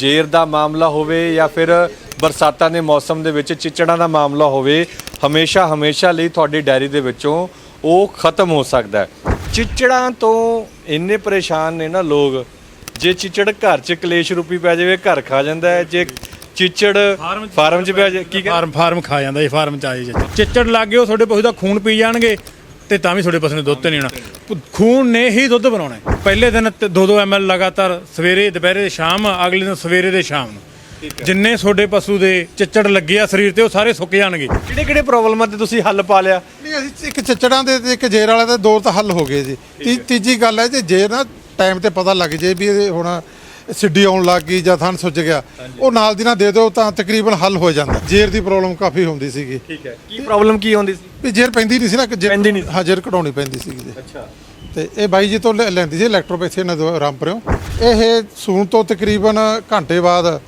ਜੇਰ ਦਾ ਮਾਮਲਾ ਹੋਵੇ ਜਾਂ ਫਿਰ ਬਰਸਾਤਾਂ ਦੇ ਮੌਸਮ ਦੇ ਵਿੱਚ ਚਿਚੜਾਂ ਦਾ ਮਾਮਲਾ ਹੋਵੇ ਹਮੇਸ਼ਾ ਹਮੇਸ਼ਾ ਲਈ ਤੁਹਾਡੀ ਡਾਇਰੀ ਦੇ ਵਿੱਚੋਂ ਉਹ ਖਤਮ ਹੋ ਸਕਦਾ ਹੈ। ਚਿਚੜਾਂ ਤੋਂ ਇੰਨੇ ਪਰੇਸ਼ਾਨ ਨੇ ਨਾ ਲੋਕ ਜੇ ਚਿਚੜ ਘਰ 'ਚ ਕਲੇਸ਼ ਰੂਪੀ ਪੈ ਜਾਵੇ ਘਰ ਖਾ ਜਾਂਦਾ ਹੈ ਜੇ ਚਿਚੜ ਫਾਰਮ 'ਚ ਪੈ ਜਾਵੇ ਕੀ ਕਹਿੰਦੇ ਫਾਰਮ ਫਾਰਮ ਖਾ ਜਾਂਦਾ ਜੀ ਫਾਰਮ ਚ ਆਏ ਜੀ। ਚਿੱਚੜ ਲੱਗ ਗਏ ਉਹ ਤੁਹਾਡੇ ਪਸ਼ੂ ਦਾ ਖੂਨ ਪੀ ਜਾਣਗੇ। ਤੇ ਤਾਂ ਵੀ ਤੁਹਾਡੇ ਪਸ਼ੂ ਨੇ ਦੁੱਧ ਤੇ ਨਹੀਂ ਆਉਣਾ। ਖੂਨ ਨੇ ਹੀ ਦੁੱਧ ਬਣਾਉਣਾ ਹੈ। ਪਹਿਲੇ ਦਿਨ 2-2 ml ਲਗਾਤਾਰ ਸਵੇਰੇ ਦੁਪਹਿਰੇ ਸ਼ਾਮ ਅਗਲੇ ਦਿਨ ਸਵੇਰੇ ਦੇ ਸ਼ਾਮ ਨੂੰ। ਜਿੰਨੇ ਤੁਹਾਡੇ ਪਸ਼ੂ ਦੇ ਚਿੱਚੜ ਲੱਗੇ ਆ ਸਰੀਰ ਤੇ ਉਹ ਸਾਰੇ ਸੁੱਕ ਜਾਣਗੇ। ਕਿਹੜੇ ਕਿਹੜੇ ਪ੍ਰੋਬਲਮਾਂ ਤੇ ਤੁਸੀਂ ਹੱਲ ਪਾ ਲਿਆ? ਨਹੀਂ ਅਸੀਂ ਇੱਕ ਚੱਚੜਾਂ ਦੇ ਤੇ ਇੱਕ ਜੇਰ ਵਾਲੇ ਦੇ ਦੋ ਤਾਂ ਹੱਲ ਹੋ ਗਏ ਜੀ। ਤੀ- ਤੀਜੀ ਗੱਲ ਹੈ ਜੇ ਜੇ ਨਾ ਟਾਈਮ ਤੇ ਪਤਾ ਲੱਗ ਜੇ ਵੀ ਇਹ ਹੁਣ ਸਿੱਡੀ ਆਉਣ ਲੱਗ ਗਈ ਜਾਂ ਥਣ ਸੁੱਜ ਗਿਆ ਉਹ ਨਾਲ ਦੀ ਨਾਲ ਦੇ ਦਿਓ ਤਾਂ ਤਕਰੀਬਨ ਹੱਲ ਹੋ ਜਾਂਦਾ। ਜੇਰ ਦੀ ਪ੍ਰੋਬਲਮ ਕਾਫੀ ਹੁੰਦੀ ਸੀਗੀ। ਠੀਕ ਹੈ। ਕੀ ਪ੍ਰੋਬਲਮ ਕੀ ਹੁੰਦੀ ਸੀ? ਵੀ ਜੇਰ ਪੈਂਦੀ ਨਹੀਂ ਸੀ ਨਾ ਕਿ ਜੇ- ਪੈਂਦੀ ਨਹੀਂ ਸੀ। ਹਾਂ ਜੇਰ ਕਢਾਉਣੀ ਪੈਂਦੀ ਸੀਗੀ ਜੀ। ਅੱਛਾ। ਤੇ ਇਹ ਬਾਈ ਜੀ ਤੋਂ ਲੈ- ਲੈਂਦੀ ਸੀ ਇਲੈਕਟ੍ਰੋਪੈਥੀ ਨੇ ਰਾਮਪੁਰਿਓ ਇਹ ਸੂਣ ਤੋਂ ਤਕਰੀਬਨ ਘੰਟੇ ਬਾਅਦ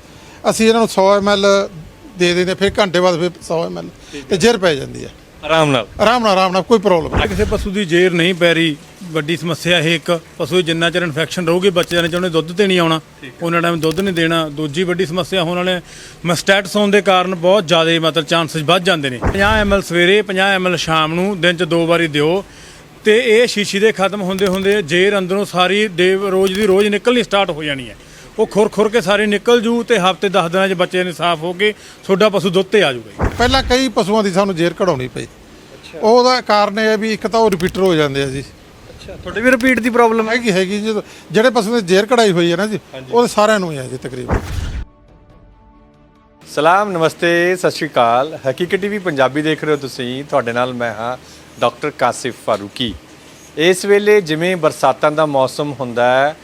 ਅਸੀਂ ਇਹਨਾਂ ਨੂੰ 100 ml ਦੇ ਦਿੰਦੇ ਫਿਰ ਘੰਟੇ ਬਾਅਦ ਫਿਰ 100 ml ਤੇ ਜੇਰ ਪੈ ਜਾਂਦੀ ਹੈ। ਆਰਾਮ ਨਾਲ। ਆਰਾਮ ਨਾਲ ਆਰਾਮ ਨਾਲ ਕੋਈ ਪ੍ਰੋਬਲਮ ਨਹੀਂ। ਕਿਸੇ ਪਸ਼ੂ ਦੀ ਜੇਰ ਨਹੀਂ ਪੈ ਰਹੀ ਵੱਡੀ ਸਮੱਸਿਆ ਇਹ ਇੱਕ ਪਸ਼ੂ ਦੀ ਜਿੰਨਾ ਚਿਰ ਇਨਫੈਕਸ਼ਨ ਰਹੂਗੀ ਬੱਚਿਆਂ ਨੇ ਚਾਹੁੰਦੇ ਦੁੱਧ ਤੇ ਨਹੀਂ ਆਉਣਾ ਉਹਨਾਂ ਟਾਈਮ ਦੁੱਧ ਨਹੀਂ ਦੇਣਾ। ਦੂਜੀ ਵੱਡੀ ਸਮੱਸਿਆ ਹੋਣ ਵਾਲੇ ਮਸਟੈਟਸ ਹੋਣ ਦੇ ਕਾਰਨ ਬਹੁਤ ਜ਼ਿਆਦਾ ਮਤਲਬ ਚਾਂਸਸ ਵੱਧ ਜਾਂਦੇ ਨੇ। 50 ml ਸਵੇਰੇ 50 ml ਸ਼ਾਮ ਨੂੰ ਦਿਨ ਚ ਦੋ ਵਾਰੀ ਦਿਓ। ਤੇ ਇਹ ਸ਼ੀਸ਼ੀ ਦੇ ਖਤਮ ਹੁੰਦੇ ਹੁੰਦੇ ਜੇਰ ਅੰਦਰੋਂ ਸਾਰੀ ਡੇ ਰੋਜ਼ ਦੀ ਰੋਜ਼ ਨਿਕਲਣੀ ਸਟਾਰਟ ਹੋ ਜਾਣੀ ਹੈ। ਉਹ ਖੁਰ ਖੁਰ ਕੇ ਸਾਰੀ ਨਿਕਲ ਜੂ ਤੇ ਹਫ਼ਤੇ 10 ਦਿਨਾਂ ਚ ਬੱਚੇ ਨੇ ਸਾਫ਼ ਹੋ ਕੇ ਤੁਹਾਡਾ ਪਸ਼ੂ ਦੁੱਧ ਤੇ ਆ ਜਾਊਗਾ ਜੀ। ਪਹਿਲਾਂ ਕਈ ਪਸ਼ੂਆਂ ਦੀ ਸਾਨੂੰ ਜੇਰ ਕਢਾਉਣੀ ਪਈ। ਉਹਦਾ ਕਾਰਨ ਇਹ ਹੈ ਵੀ ਇੱਕ ਤਾਂ ਉਹ ਰਿਪੀਟਰ ਹੋ ਜਾਂਦੇ ਆ ਜੀ। ਅੱਛਾ ਤੁਹਾਡੇ ਵੀ ਰਿਪੀਟ ਦੀ ਪ੍ਰੋਬਲਮ ਹੈ? ਹੈਗੀ ਹੈਗੀ ਜਦੋਂ ਜਿਹੜੇ ਪਸ਼ੂ ਦੀ ਜੇਰ ਕਢਾਈ ਹੋਈ ਹੈ ਨਾ ਜੀ ਉਹ ਸਾਰਿਆਂ ਨੂੰ ਹੀ ਹੈ ਜੀ ਤਕਰੀਬਨ। ਸਲਾਮ ਨਮਸਤੇ ਸਤਿ ਸ਼੍ਰੀ ਅਕਾਲ। ਹਕੀਕਤ ਟੀਵੀ ਪੰਜਾਬੀ ਦੇਖ ਰਹੇ ਹੋ ਤੁਸੀਂ। ਤੁਹਾਡੇ ਨਾਲ ਮੈਂ ਹਾਂ ਡਾਕਟਰ ਕਾਸਿਫ ਫਾਰੂਕੀ। ਇਸ ਵੇਲੇ ਜਿਵੇਂ ਬਰਸਾਤਾਂ ਦਾ ਮੌਸਮ ਹੁੰਦਾ ਹੈ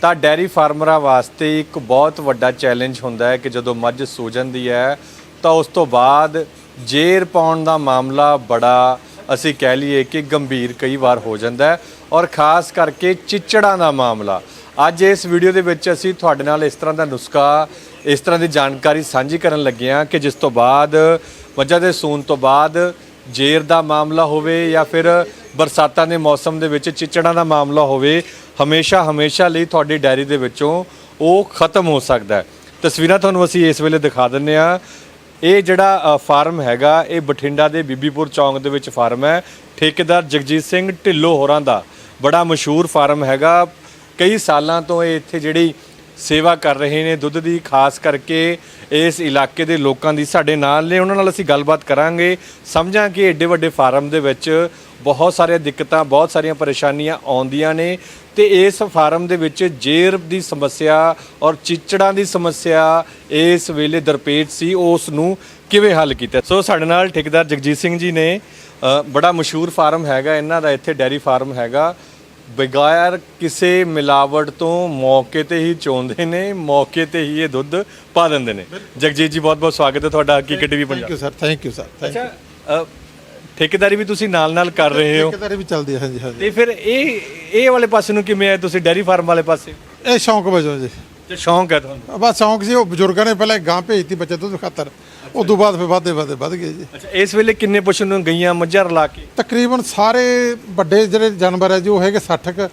ਤਾਂ ਡੈਰੀ ਫਾਰਮਰਾਂ ਵਾਸਤੇ ਇੱਕ ਬਹੁਤ ਵੱਡਾ ਚੈਲੰਜ ਹੁੰਦਾ ਹੈ ਕਿ ਜਦੋਂ ਮੱਝ ਸੂ ਜਾਂਦੀ ਹੈ, ਤਾਂ ਉਸ ਤੋਂ ਬਾਅਦ ਜੇਰ ਪਾਉਣ ਦਾ ਮਾਮਲਾ ਬੜਾ, ਅਸੀਂ ਕਹਿ ਲਈਏ ਕਿ ਗੰਭੀਰ ਕਈ ਵਾਰ ਹੋ ਜਾਂਦਾ ਹੈ ਔਰ ਖਾਸ ਕਰਕੇ ਚਿਚੜਾਂ ਦਾ ਮਾਮਲਾ। ਅੱਜ ਇਸ ਵੀਡੀਓ ਦੇ ਵਿੱਚ ਅਸੀਂ ਤੁਹਾਡੇ ਨਾਲ ਇਸ ਤਰ੍ਹਾਂ ਦਾ ਨੁਸਖਾ, ਇਸ ਤਰ੍ਹਾਂ ਦੀ ਜਾਣਕਾਰੀ ਸਾਂਝੀ ਕਰਨ ਲੱਗੇ ਹਾਂ ਕਿ ਜਿਸ ਤੋਂ ਬਾਅਦ ਮੱਝਾਂ ਦੇ ਸੂਣ ਤੋਂ ਬਾਅਦ ਜੇਰ ਦਾ ਮਾਮਲਾ ਹੋਵੇ ਜਾਂ ਫਿਰ ਬਰਸਾਤਾਂ ਦੇ ਮੌਸਮ ਦੇ ਵਿੱਚ ਚਿਚੜਾਂ ਦਾ ਮਾਮਲਾ ਹੋਵੇ ਹਮੇਸ਼ਾ ਹਮੇਸ਼ਾ ਲਈ ਤੁਹਾਡੀ ਡਾਇਰੀ ਦੇ ਵਿੱਚੋਂ ਉਹ ਖਤਮ ਹੋ ਸਕਦਾ ਹੈ। ਤਸਵੀਰਾਂ ਤੁਹਾਨੂੰ ਅਸੀਂ ਇਸ ਵੇਲੇ ਦਿਖਾ ਦਿੰਨੇ ਆ ਇਹ ਜਿਹੜਾ ਫਾਰਮ ਹੈਗਾ, ਇਹ ਬਠਿੰਡਾ ਦੇ ਬੀਬੀਪੁਰ ਚੌਂਕ ਦੇ ਵਿੱਚ ਫਾਰਮ ਹੈ। ਠੇਕੇਦਾਰ ਜਗਜੀਤ ਸਿੰਘ ਢਿੱਲੋਂ ਹੋਰਾਂ ਦਾ ਬੜਾ ਮਸ਼ਹੂਰ ਫਾਰਮ ਹੈਗਾ। ਕਈ ਸਾਲਾਂ ਤੋਂ ਇਹ ਇੱਥੇ ਜਿਹੜੀ ਸੇਵਾ ਕਰ ਰਹੇ ਨੇ, ਦੁੱਧ ਦੀ, ਖਾਸ ਕਰਕੇ ਇਸ ਇਲਾਕੇ ਦੇ ਲੋਕਾਂ ਦੀ ਸਾਡੇ ਨਾਲ ਨੇ। ਉਹਨਾਂ ਨਾਲ ਅਸੀਂ ਗੱਲਬਾਤ ਕਰਾਂਗੇ। ਸਮਝਾਂ ਕਿ ਐਡੇ ਵੱਡੇ ਫਾਰਮ ਦੇ ਵਿੱਚ ਬਹੁਤ ਸਾਰੀਆਂ ਦਿੱਕਤਾਂ ਬਹੁਤ ਸਾਰੀਆਂ ਪਰੇਸ਼ਾਨੀਆਂ ਆਉਂਦੀਆਂ ਨੇ ਤੇ ਇਸ ਫਾਰਮ ਦੇ ਵਿੱਚ ਜੇਰ ਦੀ ਸਮੱਸਿਆ ਔਰ ਚਿਚੜਾਂ ਦੀ ਸਮੱਸਿਆ ਇਸ ਵੇਲੇ ਦਰਪੇਸ਼ ਸੀ ਉਸ ਨੂੰ ਕਿਵੇਂ ਹੱਲ ਕੀਤਾ? ਸੋ ਸਾਡੇ ਨਾਲ ਠੇਕੇਦਾਰ ਜਗਜੀਤ ਸਿੰਘ ਜੀ ਨੇ ਬੜਾ ਮਸ਼ਹੂਰ ਫਾਰਮ ਹੈਗਾ ਇਹਨਾਂ ਦਾ ਇੱਥੇ ਡੈਰੀ ਫਾਰਮ ਹੈਗਾ। ਬਗੈਰ ਕਿਸੇ ਮਿਲਾਵਟ ਤੋਂ ਮੌਕੇ ਤੇ ਹੀ ਚੋਂਦੇ ਨੇ ਮੌਕੇ ਤੇ ਹੀ ਇਹ ਦੁੱਧ ਪਾ ਦਿੰਦੇ ਨੇ। ਜਗਜੀਤ ਜੀ ਬਹੁਤ ਬਹੁਤ ਸਵਾਗਤ ਹੈ ਤੁਹਾਡਾ Haqeeqat TV thank Punjab you sir thank you sir thank you ਠੇਕੇਦਾਰੀ ਵੀ ਤੁਸੀਂ ਨਾਲ ਨਾਲ ਕਰ ਰਹੇ ਹੋ। ਠੇਕੇਦਾਰੀ ਵੀ ਚੱਲਦੀ ਹੈ ਹਾਂਜੀ ਹਾਂਜੀ। ਤੇ ਫਿਰ ਇਹ ਇਹ ਵਾਲੇ ਪਾਸੇ ਨੂੰ ਕਿਵੇਂ ਆਏ ਤੁਸੀਂ ਡੈਰੀ ਫਾਰਮ ਵਾਲੇ ਪਾਸੇ? ਇਹ ਸ਼ੌਂਕ ਵਜੋਂ ਜੀ। ਤੇ ਸ਼ੌਂਕ ਹੈ ਤੁਹਾਨੂੰ? ਬਸ ਸ਼ੌਂਕ ਸੀ ਉਹ ਬਜ਼ੁਰਗਾਂ ਨੇ ਪਹਿਲਾਂ ਗਾਂ ਭੇਜਤੀ ਬੱਚੇ ਦੁੱਧ ਖਾਤਰ। ਉਸ ਤੋਂ ਬਾਅਦ ਫਿਰ ਵਾਧੇ ਵਾਧੇ ਵੱਧ ਗਏ ਜੀ। ਅੱਛਾ ਇਸ ਵੇਲੇ ਕਿੰਨੇ ਪਸ਼ੂ ਨੂੰ ਗਈਆਂ ਮੱਝਾਂ ਰਲਾ ਕੇ? ਤਕਰੀਬਨ ਸਾਰੇ ਵੱਡੇ ਜਿਹੜੇ ਜਾਨਵਰ ਹੈ ਜੀ ਉਹ ਹੈਗੇ 60 ਕੁ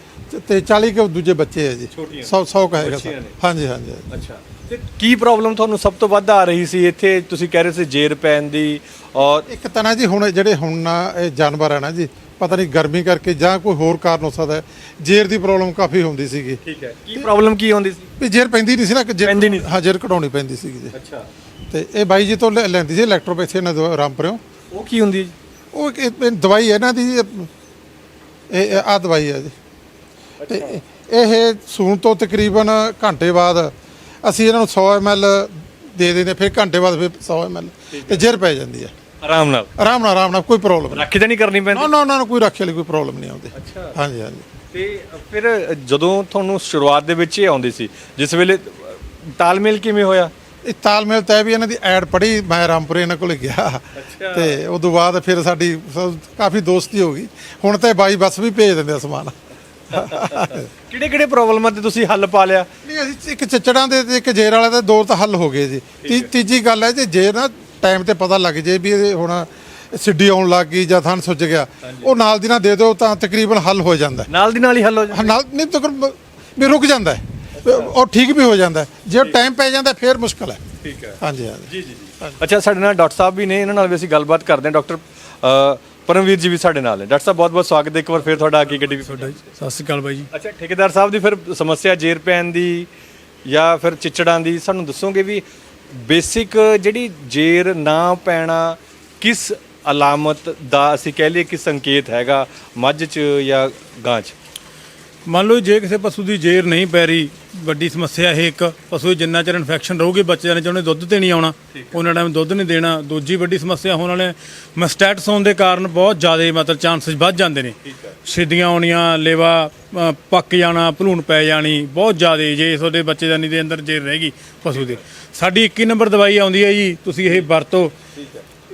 ਤੇ 40 ਕੇ ਦੂਜੇ ਬੱਚੇ ਹੈ ਜੀ। 100 100 ਕ ਹੈਗਾ ਸਰ ਹਾਂਜੀ ਹਾਂਜੀ ਹਾਂਜੀ। ਅੱਛਾ। ਤੇ ਕੀ ਪ੍ਰੋਬਲਮ ਤੁਹਾਨੂੰ ਸਭ ਤੋਂ ਵੱਧ ਆ ਰਹੀ ਸੀ? ਇੱਥੇ ਤੁਸੀਂ ਕਹਿ ਰਹੇ ਸੀ ਜੇਰ ਪੈਣ ਦੀ ਔਰ ਇੱਕ ਤਾਂ ਨਾ ਜੀ ਹੁਣ ਜਿਹੜੇ ਹੁਣ ਨਾ ਇਹ ਜਾਨਵਰ ਹੈ ਨਾ ਜੀ ਪਤਾ ਨਹੀਂ ਗਰਮੀ ਕਰਕੇ ਜਾਂ ਕੋਈ ਹੋਰ ਕਾਰਨ ਹੋ ਸਕਦਾ ਹੈ ਜੇਰ ਦੀ ਪ੍ਰੋਬਲਮ ਕਾਫੀ ਹੁੰਦੀ ਸੀਗੀ। ਠੀਕ ਹੈ। ਕੀ ਪ੍ਰੋਬਲਮ ਕੀ ਹੁੰਦੀ ਸੀ? ਵੀ ਜੇਰ ਪੈਂਦੀ ਨਹੀਂ ਸੀ ਨਾ ਕਿ ਜੇਰ- ਪੈਂਦੀ ਨਹੀਂ ਸੀ। ਹਾਂ ਜੇਰ ਕਢਾਉਣੀ ਪੈਂਦੀ ਸੀਗੀ ਜੀ। ਅੱਛਾ। ਤੇ ਇਹ ਬਾਈ ਜੀ ਤੋਂ ਲੈ- ਲੈਂਦੀ ਸੀ ਇਲੈਕਟ੍ਰੋਪੈਥੀ ਨੇ ਰਾਮਪੁਰਿਓ ਉਹ ਕੀ ਹੁੰਦੀ ਹੈ ਜੀ? ਉਹ ਇੱਕ ਦਵਾਈ ਹੈ ਇਹਨਾਂ ਦੀ ਇਹ ਆ ਦਵਾਈ ਹੈ ਜੀ। ਤੇ ਇਹ ਸੂਣ ਤੋਂ ਤਕਰੀਬਨ ਘੰਟੇ ਬਾਅਦ ਅਸੀਂ ਇਹਨਾਂ ਨੂੰ 100 ml ਦੇ ਦਿੰਦੇ ਫਿਰ ਘੰਟੇ ਬਾਅਦ ਫਿਰ 100 ml ਤੇ ਜੇਰ ਪੈ ਜਾਂਦੀ ਹੈ। ਆਰਾਮ ਨਾਲ? ਆਰਾਮ ਨਾਲ ਆਰਾਮ ਨਾਲ ਕੋਈ ਪ੍ਰੋਬਲਮ ਨਹੀਂ। ਰੱਖੀ ਤਾਂ ਨਹੀਂ ਕਰਨੀ ਪੈਂਦੀ? ਨਾ ਨਾ ਨਾ ਕੋਈ ਰੱਖੇ ਵਾਲੀ ਕੋਈ ਪ੍ਰੋਬਲਮ ਨਹੀਂ ਆਉਂਦੀ। ਹਾਂਜੀ ਹਾਂਜੀ। ਤੇ ਫਿਰ ਜਦੋਂ ਤੁਹਾਨੂੰ ਸ਼ੁਰੂਆਤ ਦੇ ਵਿੱਚ ਇਹ ਆਉਂਦੀ ਸੀ ਜਿਸ ਵੇਲੇ ਤਾਲਮੇਲ ਕਿਵੇਂ ਹੋਇਆ? ਇਹ ਤਾਲਮੇਲ ਤੈ ਵੀ ਇਹਨਾਂ ਦੀ ਐਡ ਪੜੀ ਮੈਂ ਰਾਮਪੁਰੇ ਇਹਨਾਂ ਕੋਲ ਗਿਆ। ਤੇ ਉਸ ਤੋਂ ਬਾਅਦ ਫਿਰ ਸਾਡੀ ਸ- ਕਾਫੀ ਦੋਸਤੀ ਹੋ ਗਈ। ਹੁਣ ਤਾਂ ਇਹ ਬਾਈ ਬੱਸ ਵੀ ਭੇਜ ਦਿੰਦੇ ਆ ਸਮਾਨ। ਕਿਹੜੇ ਕਿਹੜੇ ਪ੍ਰੋਬਲਮਾਂ ਤੇ ਤੁਸੀਂ ਹੱਲ ਪਾ ਲਿਆ? ਨਹੀਂ ਅਸੀਂ ਇੱਕ ਚੱਚੜਾਂ ਦੇ ਤੇ ਇੱਕ ਜੇਰ ਵਾਲੇ ਦੇ ਦੋ ਤਾਂ ਹੱਲ ਹੋ ਗਏ ਜੀ। ਤੀ- ਤੀਜੀ ਗੱਲ ਹੈ ਜੇ ਜੇਰ ਨਾ ਟਾਈਮ ਤੇ ਪਤਾ ਲੱਗ ਜੇ ਵੀ ਇਹ ਹੁਣ ਸਿੱਡੀ ਆਉਣ ਲੱਗ ਗਈ ਜਾਂ ਥਣ ਸੁੱਜ ਗਿਆ ਉਹ ਨਾਲ ਦੀ ਨਾਲ ਦੇ ਦਿਓ ਤਾਂ ਤਕਰੀਬਨ ਹੱਲ ਹੋ ਜਾਂਦਾ ਹੈ। ਨਾਲ ਦੀ ਨਾਲ ਹੀ ਹੱਲ ਹੋ ਜਾਂਦਾ ਹਾਂ, ਨਾਲ ਨਹੀਂ ਵੀ ਰੁਕ ਜਾਂਦਾ ਹੈ। ਉਹ ਠੀਕ ਵੀ ਹੋ ਜਾਂਦਾ ਹੈ। ਜੇ ਟਾਈਮ ਪੈ ਜਾਂਦਾ ਫਿਰ ਮੁਸ਼ਕਲ ਹੈ। ਠੀਕ ਹੈ। ਹਾਂਜੀ ਹਾਂਜੀ। ਜੀ ਜੀ ਜੀ। ਅੱਛਾ ਸਾਡੇ ਨਾਲ ਡਾਕਟਰ ਸਾਹਿਬ ਵੀ ਨੇ ਇਹਨਾਂ ਨਾਲ ਵੀ ਅਸੀਂ ਗੱਲਬਾਤ ਕਰਦੇ ਹਾਂ। ਡਾਕਟਰ ਅ, ਪਰਮਵੀਰ ਜੀ ਵੀ ਸਾਡੇ ਨਾਲ ਨੇ। ਡਾਕਟਰ ਸਾਹਿਬ ਬਹੁਤ ਬਹੁਤ ਸਵਾਗਤ ਹੈ। ਇੱਕ ਵਾਰ ਫਿਰ ਤੁਹਾਡਾ ਕੀ ਗੱਡੀ ਤੁਹਾਡਾ ਜੀ। ਸਤਿ ਸ਼੍ਰੀ ਅਕਾਲ ਬਾਈ ਜੀ। ਅੱਛਾ ਠੇਕੇਦਾਰ ਸਾਹਿਬ ਦੀ ਫਿਰ ਸਮੱਸਿਆ ਜੇਰ ਪੈਣ ਦੀ ਜਾਂ ਫਿਰ ਚਿਚੜਾਂ ਦੀ ਸਾਨੂੰ ਦੱਸੋਗੇ ਵੀ ਬੇਸਿਕ ਜਿਹੜੀ ਜੇਰ ਨਾ ਪੈਣਾ ਕਿਸ ਅਲਾਮਤ ਦਾ ਅਸੀਂ ਕਹਿ ਲਈਏ ਕਿ ਸੰਕੇਤ ਹੈਗਾ ਮੱਝ 'ਚ ਜਾਂ ਗਾਂ 'ਚ? ਮੰਨ ਲਓ ਜੇ ਕਿਸੇ ਪਸ਼ੂ ਦੀ ਜੇਰ ਨਹੀਂ ਪੈ ਰਹੀ ਵੱਡੀ ਸਮੱਸਿਆ ਇਹ ਇੱਕ ਪਸ਼ੂ ਜਿੰਨਾ ਚਿਰ ਇਨਫੈਕਸ਼ਨ ਰਹੂਗੀ ਬੱਚਿਆਂ ਨੇ ਚਾਹੁੰਦੇ ਦੁੱਧ ਤੇ ਨਹੀਂ ਆਉਣਾ ਉਹਨਾਂ ਟਾਈਮ ਦੁੱਧ ਨਹੀਂ ਦੇਣਾ ਦੂਜੀ ਵੱਡੀ ਸਮੱਸਿਆ ਹੋਣ ਵਾਲੇ ਮਸਟੈਟਸ ਹੋਣ ਦੇ ਕਾਰਨ ਬਹੁਤ ਜ਼ਿਆਦਾ ਮਤਲਬ ਚਾਂਸਸ ਵੱਧ ਜਾਂਦੇ ਨੇ। ਸਿੱਧੀਆਂ ਆਉਣੀਆਂ ਲੇਵਾ ਪੱਕ ਜਾਣਾ ਭਲੂਣ ਪੈ ਜਾਣੀ ਬਹੁਤ ਜ਼ਿਆਦਾ ਜੇ ਤੁਹਾਡੇ ਬੱਚੇਦਾਨੀ ਦੇ ਅੰਦਰ ਜੇਰ ਰਹੇਗੀ ਪਸ਼ੂ ਦੇ। ਸਾਡੀ 21 ਨੰਬਰ ਦਵਾਈ ਆਉਂਦੀ ਹੈ ਜੀ ਤੁਸੀਂ ਇਹ ਵਰਤੋ।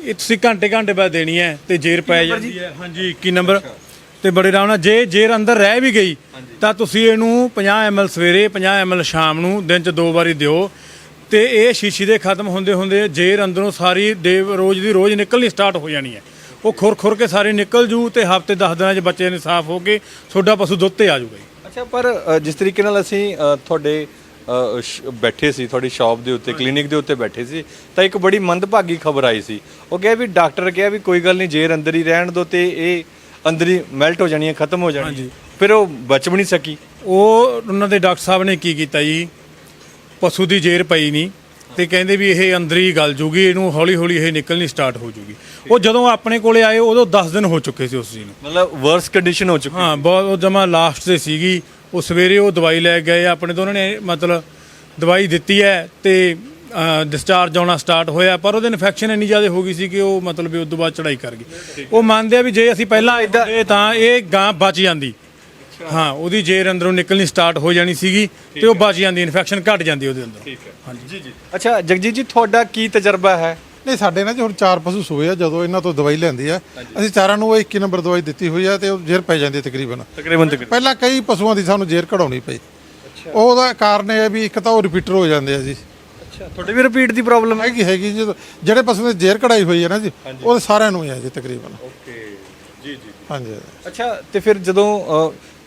ਇਹ ਤੁਸੀਂ ਘੰਟੇ ਘੰਟੇ ਬਾਅਦ ਦੇਣੀ ਹੈ ਤੇ ਜੇਰ ਪੈ ਜਾਂਦੀ ਹੈ। ਹਾਂਜੀ 21 ਨੰਬਰ ਤੇ ਬੜੇ ਆਰਾਮ ਨਾਲ ਜੇ ਜੇਰ ਅੰਦਰ ਰਹਿ ਵੀ ਗਈ ਤਾਂ ਤੁਸੀਂ ਇਹਨੂੰ 50 ml ਸਵੇਰੇ 50 ml ਸ਼ਾਮ ਨੂੰ ਦਿਨ ਚ ਦੋ ਵਾਰੀ ਦਿਓ। ਤੇ ਇਹ ਸ਼ੀਸ਼ੀ ਦੇ ਖਤਮ ਹੁੰਦੇ ਹੁੰਦੇ ਜੇਰ ਅੰਦਰੋਂ ਸਾਰੀ ਡੇ ਰੋਜ਼ ਦੀ ਰੋਜ਼ ਨਿਕਲਣੀ ਸਟਾਰਟ ਹੋ ਜਾਣੀ ਹੈ। ਉਹ ਖੁਰ ਖੁਰ ਕੇ ਸਾਰੀ ਨਿਕਲ ਜੂ ਤੇ ਹਫ਼ਤੇ 10 ਦਿਨਾਂ ਚ ਬੱਚੇ ਨੇ ਸਾਫ਼ ਹੋ ਕੇ ਤੁਹਾਡਾ ਪਸ਼ੂ ਦੁੱਧ ਤੇ ਆ ਜਾਊਗਾ ਜੀ। ਅੱਛਾ ਪਰ ਜਿਸ ਤਰੀਕੇ ਨਾਲ ਅਸੀਂ ਤੁਹਾਡੇ ਬੈਠੇ ਸੀ ਤੁਹਾਡੀ ਸ਼ਾਪ ਦੇ ਉੱਤੇ ਕਲੀਨਿਕ ਦੇ ਉੱਤੇ ਬੈਠੇ ਸੀ ਤਾਂ ਇੱਕ ਬੜੀ ਮੰਦਭਾਗੀ ਖਬਰ ਆਈ ਸੀ। ਉਹ ਕਿਹਾ ਵੀ ਡਾਕਟਰ ਕਿਹਾ ਵੀ ਕੋਈ ਗੱਲ ਨਹੀਂ ਜੇਰ ਅੰਦਰ ਹੀ ਰਹਿਣ ਦਿਓ ਤੇ ਇਹ ਅੰਦਰ ਹੀ ਮੈਲਟ ਹੋ ਜਾਣੀ ਹੈ ਖਤਮ ਹੋ ਜਾਣੀ ਹੈ। ਫਿਰ ਉਹ ਬਚ ਵੀ ਨਹੀਂ ਸਕੀ। ਉਹ ਉਹਨਾਂ ਦੇ ਡਾਕਟਰ ਸਾਹਿਬ ਨੇ ਕੀ ਕੀਤਾ ਜੀ? ਪਸ਼ੂ ਦੀ ਜੇਰ ਪਈ ਨਹੀਂ ਤੇ ਕਹਿੰਦੇ ਵੀ ਇਹ ਅੰਦਰ ਹੀ ਗਲ ਜੂਗੀ ਇਹਨੂੰ ਹੌਲੀ ਹੌਲੀ ਇਹ ਨਿਕਲਣੀ ਸਟਾਰਟ ਹੋ ਜੂਗੀ। ਉਹ ਜਦੋਂ ਆਪਣੇ ਕੋਲੇ ਆਏ ਉਦੋਂ 10 ਦਿਨ ਹੋ ਚੁੱਕੇ ਸੀ ਉਸ ਚੀਜ਼ ਨੂੰ ਮਤਲਬ ਵਰਸ ਕੰਡੀਸ਼ਨ ਹੋ ਚੁੱਕੀ ਹਾਂ ਬਹੁਤ ਉਹ ਜਮਾ ਲਾਸਟ ਤੇ ਸੀਗੀ। ਉਹ ਸਵੇਰੇ ਉਹ ਦਵਾਈ ਲੈ ਗਏ ਆਪਣੇ ਤੋਂ ਉਹਨਾਂ ਨੇ ਮਤਲਬ ਦਵਾਈ ਦਿੱਤੀ ਹੈ ਤੇ ਡਿਸਚਾਰਜ ਆਉਣਾ ਸਟਾਰਟ ਹੋਇਆ ਪਰ ਉਹਦੇ ਇਨਫੈਕਸ਼ਨ ਇੰਨੀ ਜ਼ਿਆਦਾ ਹੋ ਗਈ ਸੀ ਕਿ ਉਹ ਮਤਲਬ ਵੀ ਉਸ ਤੋਂ ਬਾਅਦ ਚੜਾਈ ਕਰ ਗਈ। ਉਹ ਮੰਨਦੇ ਆ ਵੀ ਜੇ ਅਸੀਂ ਪਹਿਲਾਂ ਇਦਾਂ ਤਾਂ ਇਹ ਗਾਂ ਬਚ ਜਾਂਦੀ। ਹਾਂ ਉਹਦੀ ਜੇਰ ਅੰਦਰੋਂ ਨਿਕਲਣੀ ਸਟਾਰਟ ਹੋ ਜਾਣੀ ਸੀਗੀ ਤੇ ਉਹ ਬਚ ਜਾਂਦੀ ਇਨਫੈਕਸ਼ਨ ਘਟ ਜਾਂਦੀ ਉਹਦੇ ਅੰਦਰ। ਠੀਕ ਹੈ। ਹਾਂਜੀ। ਜੀ ਜੀ। ਅੱਛਾ ਜਗਜੀਤ ਜੀ ਤੁਹਾਡਾ ਕੀ ਤਜਰਬਾ ਹੈ? ਨਹੀਂ ਸਾਡੇ ਨਾਲ ਜੀ ਹੁਣ ਚਾਰ ਪਸ਼ੂ ਸੂਏ ਆ ਜਦੋਂ ਇਹਨਾਂ ਤੋਂ ਦਵਾਈ ਲੈਂਦੀ ਆ ਅਸੀਂ ਚਾਰਾਂ ਨੂੰ ਉਹ 21 ਨੰਬਰ ਦਵਾਈ ਦਿੱਤੀ ਹੋਈ ਆ ਤੇ ਉਹ ਜ਼ਹਿਰ ਪੈ ਜਾਂਦੀ ਹੈ ਤਕਰੀਬਨ। ਤਕਰੀਬਨ ਤਕਰੀਬਨ। ਪਹਿਲਾਂ ਕਈ ਪਸ਼ੂਆਂ ਦੀ ਸਾਨੂੰ ਜ਼ਹਿਰ ਕਢਾਉਣੀ ਪਈ। ਉਹਦਾ ਕਾਰਨ ਇਹ ਹੈ ਵੀ ਇੱਕ ਤਾਂ ਉਹ ਰਿਪੀਟਰ ਹੋ ਜਾਂਦੇ ਆ ਜੀ। ਅੱਛਾ ਤੁਹਾਡੇ ਵੀ ਰਿਪੀਟ ਦੀ ਪ੍ਰੋਬਲਮ ਹੈ? ਹੈਗੀ ਹੈਗੀ ਜਦੋਂ ਜਿਹੜੇ ਪਸ਼ੂ ਦੀ ਜ਼ਹਿਰ ਕਢਾਈ ਹੋਈ ਹੈ ਨਾ ਜੀ ਉਹ ਸਾਰਿਆਂ ਨੂੰ ਹੀ ਹੈ ਜੀ ਤਕਰੀਬਨ। ਓਕੇ ਜੀ ਜੀ ਹਾਂਜੀ। ਅੱਛਾ ਤੇ ਫਿਰ ਜਦੋਂ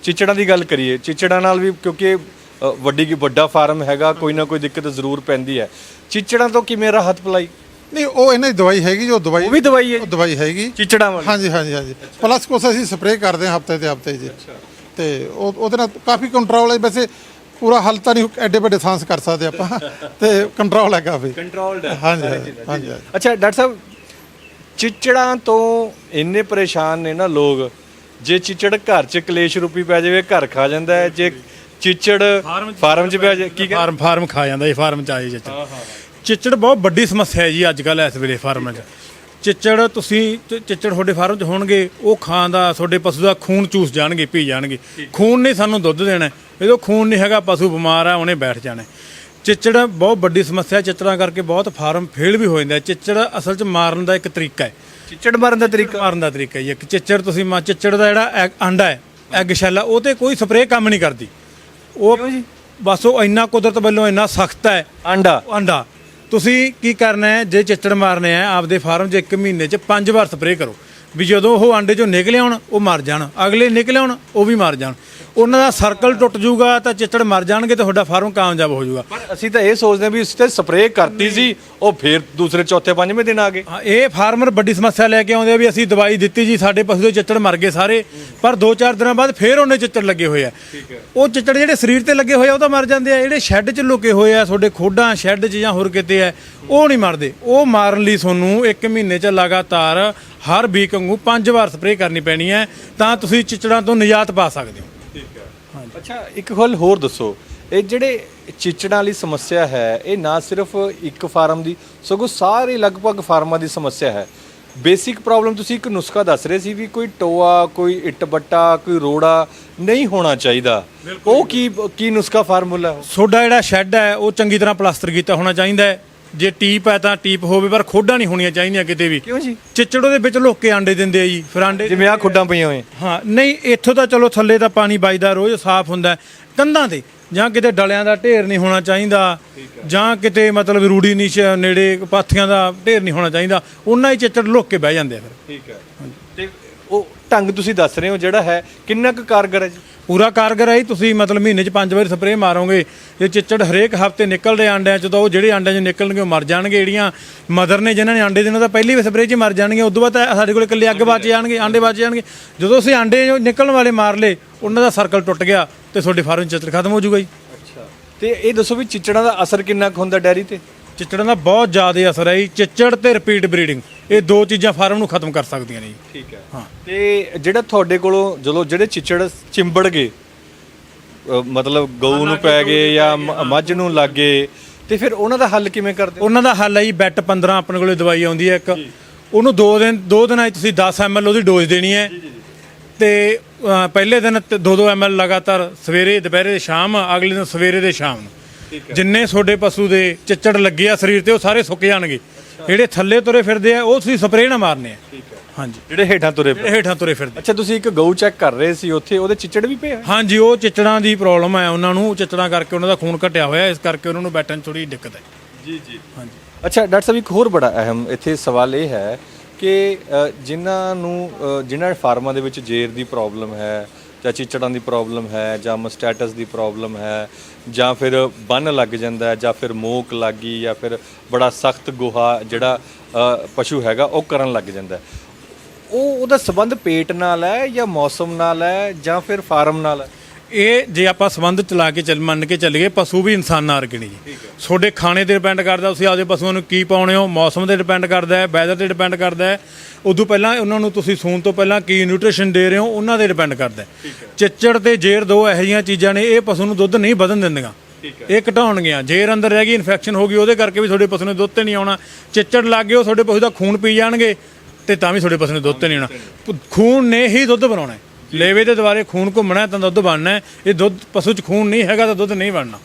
ਚਿਚੜਾਂ ਦੀ ਗੱਲ ਕਰੀਏ ਚਿਚੜਾਂ ਨਾਲ ਵੀ ਕਿਉਂਕਿ ਅ, ਵੱਡੀ ਵੱਡਾ ਫਾਰਮ ਹੈਗਾ ਕੋਈ ਨਾ ਕੋਈ ਦਿੱਕਤ ਜ਼ਰੂਰ ਪੈਂਦੀ ਹੈ। ਚਿਚੜਾਂ ਤੋਂ ਕਿਵੇਂ ਰਾਹਤ ਪਲਾਈ ਨਹੀਂ ਉਹ ਇਹਨਾਂ ਦੀ ਦਵਾਈ ਹੈਗੀ ਜੋ ਦਵਾਈ ਉਹ ਵੀ ਦਵਾਈ ਹੈ ਦਵਾਈ ਹੈਗੀ। ਚਿਚੜਾਂ ਵਾਲੀ? ਹਾਂਜੀ ਹਾਂਜੀ ਹਾਂਜੀ। ਪਲੱਸ ਕੁਛ ਅਸੀਂ ਸਪਰੇਅ ਕਰਦੇ ਹਾਂ ਹਫ਼ਤੇ ਤੇ ਹਫ਼ਤੇ ਜੀ। ਤੇ ਉਹ ਉਹਦੇ ਨਾਲ ਕਾਫੀ ਕੰਟਰੋਲ ਹੈ। ਵੈਸੇ ਪੂਰਾ ਹੱਲ ਤਾਂ ਨਹੀਂ ਐਡੇ ਵੱਡੇ ਸਾਂਸ ਕਰ ਸਕਦੇ ਆਪਾਂ ਤੇ ਕੰਟਰੋਲ ਹੈ। ਕਾਫੀ ਕੰਟਰੋਲਡ ਹਾਂਜੀ ਹਾਂਜੀ। ਹਾਂਜੀ ਅੱਛਾ ਡਾਕਟਰ ਸਾਹਿਬ ਚਿਚੜਾਂ ਤੋਂ ਇੰਨੇ ਪਰੇਸ਼ਾਨ ਨੇ ਨਾ ਲੋਕ ਜੇ ਚਿਚੜ ਘਰ 'ਚ ਕਲੇਸ਼ ਰੂਪੀ ਪੈ ਜਾਵੇ ਘਰ ਖਾ ਜਾਂਦਾ ਹੈ ਜੇ ਚਿਚੜ ਫਾਰਮ 'ਚ ਪੈ ਜਾਵੇ ਕੀ ਕਹਿੰਦੇ ਫਾਰਮ ਫਾਰਮ ਖਾ ਜਾਂਦਾ ਇਹ ਫਾਰਮ ਚ ਆਏ ਚਿੱਚੜ। ਚਿੱਚੜ ਬਹੁਤ ਵੱਡੀ ਸਮੱਸਿਆ ਹੈ ਜੀ ਅੱਜ ਕੱਲ ਇਸ ਵੇਲੇ ਫਾਰਮਾਂ 'ਚ। ਚਿੱਚੜ ਤੁਸੀਂ ਚ- ਚਿੱਚੜ ਤੁਹਾਡੇ ਫਾਰਮ 'ਚ ਹੋਣਗੇ ਉਹ ਖਾਣ ਦਾ ਤੁਹਾਡੇ ਪਸ਼ੂ ਦਾ ਖੂਨ ਚੂਸ ਜਾਣਗੇ ਪੀ ਜਾਣਗੇ। ਖੂਨ ਨੇ ਸਾਨੂੰ ਦੁੱਧ ਦੇਣਾ ਜਦੋਂ ਖੂਨ ਨਹੀਂ ਹੈਗਾ ਪਸ਼ੂ ਬਿਮਾਰ ਆ ਉਹਨੇ ਬੈਠ ਜਾਣਾ। ਚਿੱਚੜ ਬਹੁਤ ਵੱਡੀ ਸਮੱਸਿਆ ਚਿੱਚੜਾਂ ਕਰਕੇ ਬਹੁਤ ਫਾਰਮ ਫੇਲ ਵੀ ਹੋ ਜਾਂਦੇ ਚਿੱਚੜ ਅਸਲ 'ਚ ਮਾਰਨ ਦਾ ਇੱਕ ਤਰੀਕਾ ਹੈ। ਚਿਚੜ ਮਾਰਨ ਦਾ ਤਰੀਕਾ? ਮਾਰਨ ਦਾ ਤਰੀਕਾ ਜੀ ਇੱਕ ਚਿੱਚੜ ਤੁਸੀਂ ਮਾ ਚਿੱਚੜ ਦਾ ਜਿਹੜਾ ਐਗ- ਆਂਡਾ ਹੈ ਐਗ ਸ਼ੈਲ ਆ ਉਹ ਤੇ ਕੋਈ ਸਪਰੇਅ ਕੰਮ ਨਹੀਂ ਕਰਦੀ। ਉਹ ਬਸ ਉਹ ਇੰਨਾ ਕੁਦਰਤ ਵੱਲੋਂ ਇੰਨਾ ਸਖਤ ਹੈ। ਆਂਡਾ ਅੰਡਾ। ਤੁਸੀਂ ਕੀ ਕਰਨਾ ਹੈ? ਜੇ ਚਿੱਚੜ ਮਾਰਨੇ ਆ ਆਪਦੇ ਫਾਰਮ 'ਚ ਇੱਕ ਮਹੀਨੇ 'ਚ ਪੰਜ ਵਾਰ ਸਪਰੇਅ ਕਰੋ। ਵੀ ਜਦੋਂ ਉਹ ਆਂਡੇ 'ਚੋਂ ਨਿਕਲੇ ਆਉਣ ਉਹ ਮਰ ਜਾਣ। ਅਗਲੇ ਨਿਕਲੇ ਆਉਣ ਉਹ ਵੀ ਮਰ ਜਾਣ। ਉਹਨਾਂ ਦਾ ਸਰਕਲ ਟੁੱਟ ਜਾਊਗਾ ਤਾਂ ਚਿੱਚੜ ਮਰ ਜਾਣਗੇ ਤੇ ਤੁਹਾਡਾ ਫਾਰਮ ਕਾਮਯਾਬ ਹੋ ਜਾਊਗਾ। ਪਰ ਅਸੀਂ ਤਾਂ ਇਹ ਸੋਚਦੇ ਹਾਂ ਵੀ ਇਸ ਤੇ ਸਪਰੇਅ ਕਰਤੀ ਸੀ ਉਹ ਫਿਰ ਦੂਸਰੇ ਚੌਥੇ ਪੰਜਵੇਂ ਦਿਨ ਆ ਗਏ। ਹਾਂ ਇਹ ਫਾਰਮਰ ਵੱਡੀ ਸਮੱਸਿਆ ਲੈ ਕੇ ਆਉਂਦੇ ਆ ਵੀ ਅਸੀਂ ਦਵਾਈ ਦਿੱਤੀ ਜੀ ਸਾਡੇ ਪਸ਼ੂ ਦੇ ਚਿੱਚੜ ਮਰ ਗਏ ਸਾਰੇ ਪਰ 2-4 ਦਿਨਾਂ ਬਾਅਦ ਫੇਰ ਉਹਨੇ ਚਿੱਚੜ ਲੱਗੇ ਹੋਏ ਆ। ਉਹ ਚਿੱਚੜ ਜਿਹੜੇ ਸਰੀਰ ਤੇ ਲੱਗੇ ਹੋਏ ਆ ਉਹ ਤਾਂ ਮਰ ਜਾਂਦੇ ਆ ਜਿਹੜੇ ਸ਼ੈੱਡ 'ਚ ਲੁਕੇ ਹੋਏ ਆ ਤੁਹਾਡੇ ਖੋਡਾਂ ਸ਼ੈੱਡ 'ਚ ਜਾਂ ਹੋਰ ਕਿਤੇ ਆ ਉਹ ਨਹੀਂ ਮਰਦੇ। ਉਹ ਮਾਰਨ ਲਈ ਤੁਹਾਨੂੰ 1 ਮਹੀਨੇ 'ਚ ਲਗਾਤਾਰ ਹਰ ਵੀਕ ਵਾਂਗੂ ਪੰਜ ਵਾਰ ਸਪਰੇਅ ਕਰਨੀ ਪੈਣੀ ਹੈ ਤਾਂ ਤੁਸੀਂ ਚਿੱਚੜਾਂ ਤੋਂ ਨਿਜਾਤ ਪਾ ਸਕਦੇ ਹੋ। ਅੱਛਾ ਇੱਕ ਗੱਲ ਹੋਰ ਦੱਸੋ। ਇਹ ਜਿਹੜੇ ਚਿਚੜਾਂ ਵਾਲੀ ਸਮੱਸਿਆ ਹੈ ਇਹ ਨਾ ਸਿਰਫ ਇੱਕ ਫਾਰਮ ਦੀ ਸਗੋਂ ਸਾਰੇ ਲਗਭਗ ਫਾਰਮਾਂ ਦੀ ਸਮੱਸਿਆ ਹੈ। ਬੇਸਿਕ ਪ੍ਰੋਬਲਮ ਤੁਸੀਂ ਇੱਕ ਨੁਸਖਾ ਦੱਸ ਰਹੇ ਸੀ ਵੀ ਕੋਈ ਟੋਆ ਕੋਈ ਇੱਟ ਬੱਟਾ ਕੋਈ ਰੋੜਾ ਨਹੀਂ ਹੋਣਾ ਚਾਹੀਦਾ। ਉਹ ਕੀ ਕੀ ਨੁਸਖਾ ਫਾਰਮੂਲਾ? ਹੈ ਤੁਹਾਡਾ ਜਿਹੜਾ ਸ਼ੈੱਡ ਹੈ ਉਹ ਚੰਗੀ ਤਰ੍ਹਾਂ ਪਲਾਸਟਰ ਕੀਤਾ ਹੋਣਾ ਚਾਹੀਦਾ ਹੈ। ਜੇ ਟੀਪ ਹੈ ਤਾਂ ਟੀਪ ਹੋਵੇ ਪਰ ਖੋਡਾਂ ਨਹੀਂ ਹੋਣੀਆਂ ਚਾਹੀਦੀਆਂ ਕਿਤੇ ਵੀ। ਕਿਉਂ ਜੀ? ਚਿੱਚੜ ਉਹਦੇ ਵਿੱਚ ਲੁੱਕ ਕੇ ਆਂਡੇ ਦਿੰਦੇ ਆ ਜੀ ਫਿਰ ਆਂਡੇ ਜਿਵੇਂ ਆ ਖੁੱਡਾਂ ਪਈਆਂ ਹੋਏ ਹਾਂ ਨਹੀਂ ਇੱਥੋਂ ਤਾਂ ਚਲੋ ਥੱਲੇ ਤਾਂ ਪਾਣੀ ਵੱਜਦਾ ਰੋਜ਼ ਸਾਫ਼ ਹੁੰਦਾ। ਹੈ। ਕੰਧਾਂ ਤੇ ਜਾਂ ਕਿਤੇ ਡਲਿਆਂ ਦਾ ਢੇਰ ਨਹੀਂ ਹੋਣਾ ਚਾਹੀਦਾ ਜਾਂ ਕਿਤੇ ਮਤਲਬ ਰੂੜੀ ਨੀਚ ਨੇੜੇ ਪਾਥੀਆਂ ਦਾ ਢੇਰ ਨਹੀਂ ਹੋਣਾ ਚਾਹੀਦਾ। ਉਹਨਾਂ ਹੀ ਚਿੱਚੜ ਲੁੱਕ ਕੇ ਬਹਿ ਜਾਂਦੇ ਆ ਫਿਰ। ਠੀਕ ਹੈ। ਤੇ ਉਹ ਢੰਗ ਤੁਸੀਂ ਦੱਸ ਰਹੇ ਹੋ ਜਿਹੜਾ ਹੈ ਕਿੰਨਾ ਕੁ ਕਾਰਗਰ ਹੈ ਜੀ? ਪੂਰਾ ਕਾਰਗਰ ਹੈ ਜੀ, ਤੁਸੀਂ ਮਤਲਬ ਮਹੀਨੇ 'ਚ ਪੰਜ ਵਾਰੀ ਸਪਰੇਅ ਮਾਰੋਗੇ ਇਹ ਚਿੱਚੜ ਹਰੇਕ ਹਫ਼ਤੇ ਨਿਕਲਦੇ ਆਂਡਿਆਂ 'ਚ ਤਾਂ ਉਹ ਜਿਹੜੇ ਆਂਡਿਆਂ 'ਚ ਨਿਕਲਣਗੇ ਉਹ ਮਰ ਜਾਣਗੇ ਜਿਹੜੀਆਂ ਮਦਰ ਨੇ ਜਿਨ੍ਹਾਂ ਨੇ ਆਂਡੇ ਦੇਣਾ ਤਾਂ ਪਹਿਲੀ ਵੀ ਸਪਰੇਅ 'ਚ ਹੀ ਮਰ ਜਾਣਗੇ ਉਦੋਂ ਬਾਅਦ ਤਾਂ ਸਾਡੇ ਕੋਲ ਇਕੱਲੇ ਅੱਗ ਬਚ ਜਾਣਗੇ ਆਂਡੇ ਬਚ ਜਾਣਗੇ ਜਦੋਂ ਅਸੀਂ ਆਂਡੇ ਜੋ ਨਿਕਲਣ ਵਾਲੇ ਮਾਰ ਲਏ ਉਹਨਾਂ ਦਾ ਸਰਕਲ ਟੁੱਟ ਗਿਆ ਤੇ ਤੁਹਾਡੇ ਫਾਰਮ 'ਚ ਚਿੱਚੜ ਖਤਮ ਹੋ ਜਾਊਗਾ ਜੀ। ਅੱਛਾ। ਤੇ ਇਹ ਦੱਸੋ ਵੀ ਚਿਚੜਾਂ ਦਾ ਅਸਰ ਕਿੰਨਾ ਕੁ ਹੁੰਦਾ ਡੈਰੀ ਤੇ? ਚਿੱਚੜਾਂ ਦਾ ਬਹੁਤ ਜ਼ਿਆਦਾ ਅਸਰ ਹੈ ਜੀ ਚਿੱਚੜ ਤੇ ਰਿਪੀਟ ਬਰੀਡਿੰਗ ਇਹ ਦੋ ਚੀਜ਼ਾਂ ਫਾਰਮ ਨੂੰ ਖਤਮ ਕਰ ਸਕਦੀਆਂ ਨੇ ਜੀ। ਠੀਕ ਹੈ। ਹਾਂ। ਤੇ ਜਿਹੜਾ ਤੁਹਾਡੇ ਕੋਲੋਂ ਜਦੋਂ ਜਿਹੜੇ ਚਿਚੜ ਚਿੰਬੜ ਗਏ ਅ, ਮਤਲਬ ਗਊ ਨੂੰ ਪੈ ਗਏ ਜਾਂ ਮ- ਮੱਝ ਨੂੰ ਲੱਗ ਗਏ ਤੇ ਫਿਰ ਉਹਨਾਂ ਦਾ ਹੱਲ ਕਿਵੇਂ ਕਰਦੇ ਹੋ? ਉਹਨਾਂ ਦਾ ਹੱਲ ਹੈ ਜੀ ਬੈਟ 15 ਆਪਣੇ ਕੋਲੇ ਦਵਾਈ ਆਉਂਦੀ ਹੈ ਇੱਕ। ਉਹਨੂੰ ਦੋ ਦਿਨ ਦੋ ਦਿਨਾਂ 'ਚ ਤੁਸੀਂ 10 ml ਉਹਦੀ ਡੋਜ਼ ਦੇਣੀ ਹੈ। ਤੇ ਅ, ਪਹਿਲੇ ਦਿਨ 2-2 ml ਲਗਾਤਾਰ ਸਵੇਰੇ ਦੁਪਹਿਰੇ ਸ਼ਾਮ ਅਗਲੇ ਦਿਨ ਸਵੇਰੇ ਤੇ ਸ਼ਾਮ। ਨੂੰ ਜਿੰਨੇ ਤੁਹਾਡੇ ਪਸ਼ੂ ਦੇ ਚਿੱਚੜ ਲੱਗੇ ਆ ਸਰੀਰ ਤੇ ਉਹ ਸਾਰੇ ਸੁੱਕ ਜਾਣਗੇ। ਜਿਹੜੇ ਥੱਲੇ ਤੁਰੇ ਫਿਰਦੇ ਆ ਉਹ ਤੁਸੀਂ ਸਪਰੇਅ ਨਾ ਮਾਰਨੇ ਆ। ਹਾਂਜੀ। ਜਿਹੜੇ ਹੇਠਾਂ ਤੁਰੇ ਪਏ ਜਿਹੜੇ ਹੇਠਾਂ ਤੁਰੇ ਫਿਰਦੇ ਅੱਛਾ ਤੁਸੀਂ ਇੱਕ ਗਊ ਚੈੱਕ ਕਰ ਰਹੇ ਸੀ ਉੱਥੇ ਉਹਦੇ ਚਿਚੜ ਵੀ ਪਏ ਹੋਏ? ਹਾਂਜੀ ਉਹ ਚਿੱਚੜਾਂ ਦੀ ਪ੍ਰੋਬਲਮ ਹੈ ਉਹਨਾਂ ਨੂੰ ਚਿੱਚੜਾਂ ਕਰਕੇ ਉਹਨਾਂ ਦਾ ਖੂਨ ਘਟਿਆ ਹੋਇਆ ਇਸ ਕਰਕੇ ਉਹਨਾਂ ਨੂੰ ਬੈਠਣ 'ਚ ਥੋੜੀ ਦਿੱਕਤ ਹੈ। ਜੀ ਜੀ। ਹਾਂਜੀ। ਅੱਛਾ ਡਾਕਟਰ ਸਾਹਿਬ ਇੱਕ ਹੋਰ ਬੜਾ ਅਹਿਮ ਇੱਥੇ ਸਵਾਲ ਇਹ ਹੈ ਕਿ ਅ, ਜਿਨ੍ਹਾਂ ਨੂੰ ਅ, ਜਿਨ੍ਹਾਂ ਫਾਰਮਾਂ ਦੇ ਵਿੱਚ ਜੇਰ ਦੀ ਪ੍ਰੋਬਲਮ ਹੈ ਜਾਂ ਚਿਚੜਾਂ ਦੀ ਪ੍ਰੋਬਲਮ ਹੈ, ਜਾਂ ਮਸਟੈਟਸ ਦੀ ਪ੍ਰੋਬਲਮ ਹੈ, ਜਾਂ ਫਿਰ ਬੰਨ ਲੱਗ ਜਾਂਦਾ ਹੈ, ਜਾਂ ਫਿਰ ਮੋਕ ਲੱਗ ਗਈ, ਜਾਂ ਫਿਰ ਬੜਾ ਸਖਤ ਗੋਹਾ ਜਿਹੜਾ ਪਸ਼ੂ ਹੈਗਾ, ਉਹ ਕਰਨ ਲੱਗ ਜਾਂਦਾ ਉਹ ਉਹਦਾ ਸਬੰਧ ਪੇਟ ਨਾਲ ਹੈ ਜਾਂ ਮੌਸਮ ਨਾਲ ਹੈ ਜਾਂ ਫਿਰ ਫਾਰਮ ਨਾਲ ਹੈ? ਇਹ ਜੇ ਆਪਾਂ ਸੰਬੰਧ ਚਲਾ ਕੇ ਚੱਲ ਮੰਨ ਕੇ ਚੱਲੀਏ ਪਸ਼ੂ ਵੀ ਇਨਸਾਨਾਂ ਵਰਗੇ ਨੇ ਜੀ। ਤੁਹਾਡੇ ਖਾਣੇ ਤੇ ਡਿਪੈਂਡ ਕਰਦਾ ਤੁਸੀਂ ਆਪਦੇ ਪਸ਼ੂਆਂ ਨੂੰ ਕੀ ਪਾਉਣੇ ਹੋ ਮੌਸਮ ਤੇ ਡਿਪੈਂਡ ਕਰਦਾ ਹੈ ਵੈਦਰ ਤੇ ਡਿਪੈਂਡ ਕਰਦਾ। ਹੈ ਉਦੋਂ ਪਹਿਲਾਂ ਉਹਨਾਂ ਨੂੰ ਤੁਸੀਂ ਸੂਣ ਤੋਂ ਪਹਿਲਾਂ ਕੀ ਨਿਊਟ੍ਰੀਸ਼ਨ ਦੇ ਰਹੇ ਹੋ ਉਹਨਾਂ ਤੇ ਡਿਪੈਂਡ ਕਰਦਾ। ਚਿੱਚੜ ਤੇ ਜੇਰ ਦੋ ਇਹੋ ਜਿਹੀਆਂ ਚੀਜ਼ਾਂ ਨੇ ਇਹ ਪਸ਼ੂ ਨੂੰ ਦੁੱਧ ਨਹੀਂ ਵਧਣ ਦਿੰਦੀਆਂ। ਇਹ ਘਟਾਉਣਗੀਆਂ ਜੇਰ ਅੰਦਰ ਰਹਿ ਗਈ ਇਨਫੈਕਸ਼ਨ ਹੋ ਗਈ ਉਹਦੇ ਕਰਕੇ ਵੀ ਤੁਹਾਡੇ ਪਸ਼ੂ ਨੇ ਦੁੱਧ ਤੇ ਨਹੀਂ ਆਉਣਾ। ਚਿੱਚੜ ਲੱਗ ਗਿਆ ਉਹ ਤੁਹਾਡੇ ਪਸ਼ੂ ਦਾ ਖੂਨ ਪੀ ਜਾਣਗੇ ਤੇ ਤਾਂ ਵੀ ਤੁਹਾਡੇ ਪਸ਼ੂ ਨੇ ਦੁੱਧ ਤੇ ਨਹੀਂ ਆਉਣਾ। ਖੂਨ ਨੇ ਹੀ ਦੁੱਧ ਬਣਾਉਣਾ। ਲੇਵੇ ਦੇ ਦੁਆਰੇ ਖੂਨ ਘੁੰਮਣਾ ਤਾਂ ਦੁੱਧ ਬਣਨਾ ਹੈ। ਇਹ ਦੁੱਧ ਪਸ਼ੂ 'ਚ ਖੂਨ ਨਹੀਂ ਹੈਗਾ ਤਾਂ ਦੁੱਧ ਨਹੀਂ ਬਣਨਾ।